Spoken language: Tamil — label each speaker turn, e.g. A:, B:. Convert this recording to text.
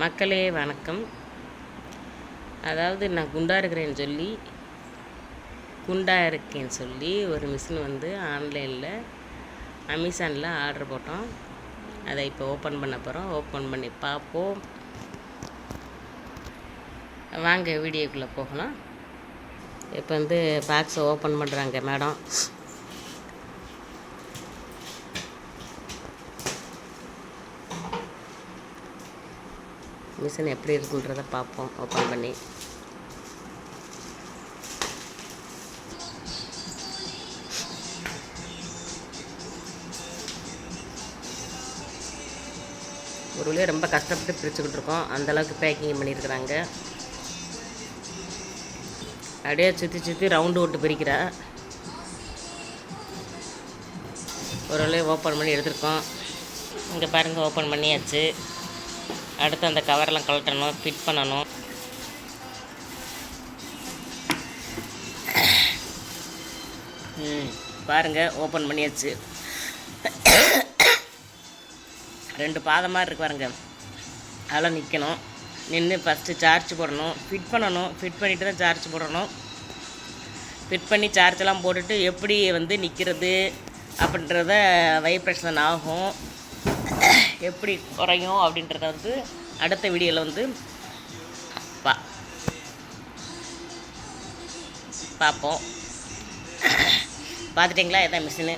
A: மக்களே வணக்கம். அதாவது நான் குண்டா இருக்கிறேன்னு சொல்லி குண்டா இருக்கேன்னு சொல்லி ஒரு மிஷின் வந்து ஆன்லைனில் அமேசானில் ஆர்டர் போட்டோம். அதை இப்போ ஓப்பன் பண்ண போகிறோம் ஓப்பன் பண்ணி பார்ப்போம். வாங்க வீடியோக்குள்ளே போகலாம். இப்போ வந்து பாக்ஸை ஓப்பன் பண்ணுறாங்க மேடம் மிஷின் எப்படி இருக்குன்றத பார்ப்போம். ஓப்பன் பண்ணி. ஒரு வழியாக ரொம்ப கஷ்டப்பட்டு பிரிச்சுக்கிட்டு இருக்கோம். அந்தளவுக்கு பேக்கிங் பண்ணியிருக்கிறாங்க. அப்படியே சுற்றி சுற்றி ரவுண்டு விட்டு பிரிக்கிறா. ஒரு வழியாக ஓப்பன் பண்ணி எடுத்திருக்கோம். இங்கே பாருங்கள் ஓப்பன் பண்ணியாச்சு. அடுத்து அந்த கவரெலாம் கழட்டணும் ஃபிட் பண்ணணும். ம் பாருங்கள் ஓப்பன் பண்ணியாச்சு. ரெண்டு பாதம் மாதிரி இருக்கு பாருங்க. அதெல்லாம் நிற்கணும் நின்று ஃபஸ்ட்டு சார்ஜ் போடணும். ஃபிட் பண்ணணும். ஃபிட் பண்ணிவிட்டு தான் சார்ஜ் போடணும். ஃபிட் பண்ணி சார்ஜெல்லாம் போட்டுட்டு எப்படி வந்து நிற்கிறது அப்படின்றத வைப்ரேஷன் ஆகும். எப்படி குறையும் அப்படின்றத வந்து அடுத்த வீடியோவில் வந்து பா பார்ப்போம். பார்த்துட்டிங்களா? இதான் மிஷினு